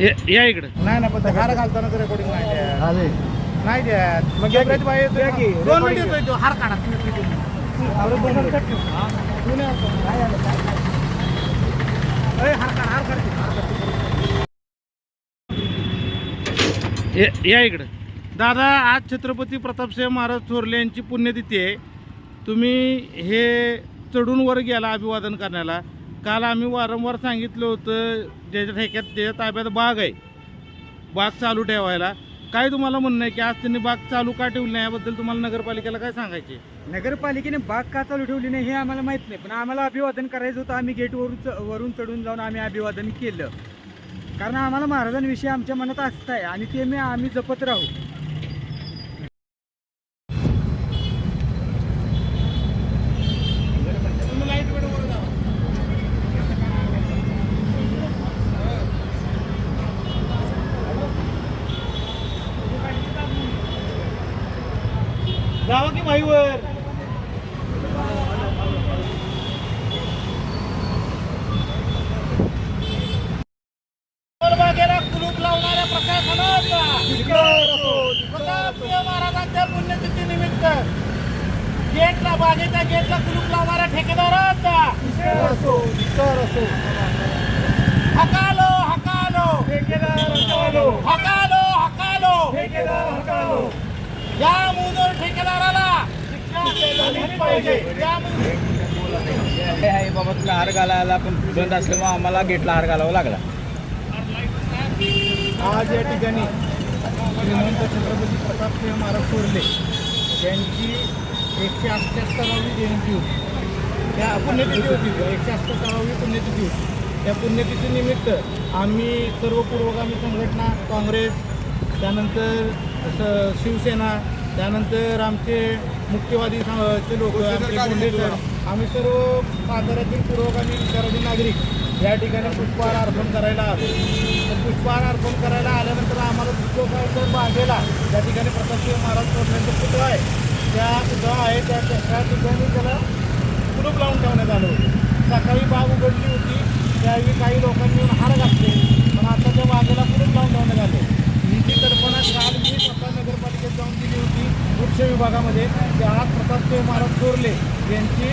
या या इकडं. नाही ना पण ते हार घालताना रेकॉर्डिंग नाही द्या. नाही द्या मग गॅबरेज बाई येतोय ना. दोन मिनिट येतोय तो. हार काढा अरे, हार काढ हार काढ हार काढ. या या इकडं. दादा आज छत्रपती प्रतापसिंह महाराज थोरले यांची पुण्यतिथी आहे. तुम्ही हे चढून वर गेला अभिवादन करण्याला. काल आम्ही वारंवार सांगितलं होतं ज्याच्या ठेक्यात त्याच्या ताब्यात बाग आहे बाग चालू ठेवायला. काय तुम्हाला म्हणणं आहे की आज त्यांनी बाग चालू का ठेवली नाही? याबद्दल तुम्हाला नगरपालिकेला काय सांगायचे नगरपालिकेने बाग का चालू ठेवली नाही हे आम्हाला माहीत नाही. पण आम्हाला अभिवादन करायचं होतं. आम्ही गेटवरून च- वरून चढून जाऊन आम्ही अभिवादन केलं. कारण आम्हाला महाराजांविषयी आमच्या मनात आस्था आहे आणि ते मी आम्ही जपत राहू. माईवर. कुलूप लावणाऱ्या प्रशासनाचा प्रतापसिंह महाराजांच्या पुण्यतिथी निमित्त गेटला बागेच्या गेटला कुलूप लावणाऱ्या ठेकेदाराचा. हकालो पाहिजे. आहे बाबा तुला हार घालायला पण बंद असल्यामुळे आम्हाला गेटला हार घालावा लागला. आज या ठिकाणी श्रीमंत छत्रपती प्रतापसिंह महाराज थोरले यांची एकशे अठ्ठ्याहत्तरावी जयंती होती. त्या पुण्यतिथी होती. एकशे अठ्ठ्याहत्तरावी पुण्यतिथी होती. त्या पुण्यतिथीनिमित्त आम्ही सर्व पूर्वगामी संघटना काँग्रेस त्यानंतर शिवसेना त्यानंतर आमचे मुख्यवादी लोक आम्ही सर्व साताऱ्यातील पूर्वगामी विचाराधी नागरिक या ठिकाणी पुष्पहार अर्पण करायला आलो. तर पुष्पहार अर्पण करायला आल्यानंतर आम्हाला दुसरं काय तर बागेला त्या ठिकाणी प्रतापसिंह महाराज कोटल्यांचा पुतळा आहे. त्या पुतळा आहे त्या त्या ठिकाणी त्याला कुलूप लावून ठेवण्यात आलं होतं. सकाळी बाग उघडली होती. त्यावेळी काही लोकांनी हार घातले. पण आता त्या बागेला कुलूप लावून ठेवण्यात आले ही जी कल्पना काल मी स्वतः नगरपालिकेत दिली होती. वृक्ष विभागामध्ये. की आज प्रतापदेव महाराज कोरले यांची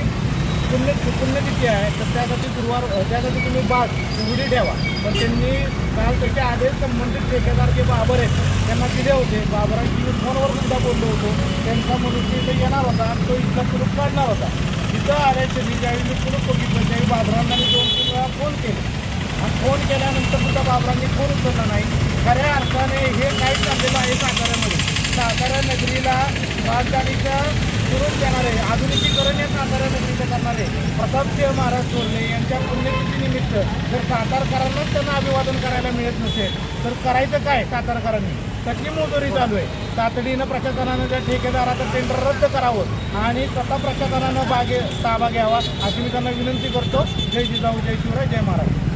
पुण्य पुण्यतिथी आहे. तर त्यासाठी गुरुवार त्यासाठी तुम्ही बाग उघडी ठेवा. पण त्यांनी काल त्याचे आदेश संबंधित ठेकेदार जे बाबर आहेत त्यांना दिले होते. बाबरांची मी फोनवर सुद्धा बोललो होतो. त्यांचा मनुष्य इथे येणार होता आणि तो इथला कुलूप काढणार होता. तिथं आल्याच्या मी ज्यावेळी मी कुलूप बघितलं त्यावेळी बाबरांना मी दोन तीन वेळा फोन केले. आणि फोन केल्यानंतर सुद्धा बाबरांनी फोन उचलला नाही. खऱ्या अर्थाने हे काय चाललेलं आहे साताऱ्यामध्ये सातारा नगरीला राजधानीच्या देणार आहे. आधुनिकीकरण या सातारा नगरीचं करणारे प्रतापसिंह महाराज चोरले यांच्या पुण्यतिथीनिमित्त जर सातारकरांनाच त्यांना अभिवादन करायला मिळत नसेल तर करायचं काय सातारकरांनी? त्याची मोजोरी चालू आहे? तातडीनं प्रशासनानं त्या ठेकेदाराचं टेंडर रद्द करावं आणि स्वतः प्रशासनानं बागे ताबा घ्यावा अशी मी त्यांना विनंती करतो. जय जिजाऊ जय शिवराय जय महाराज.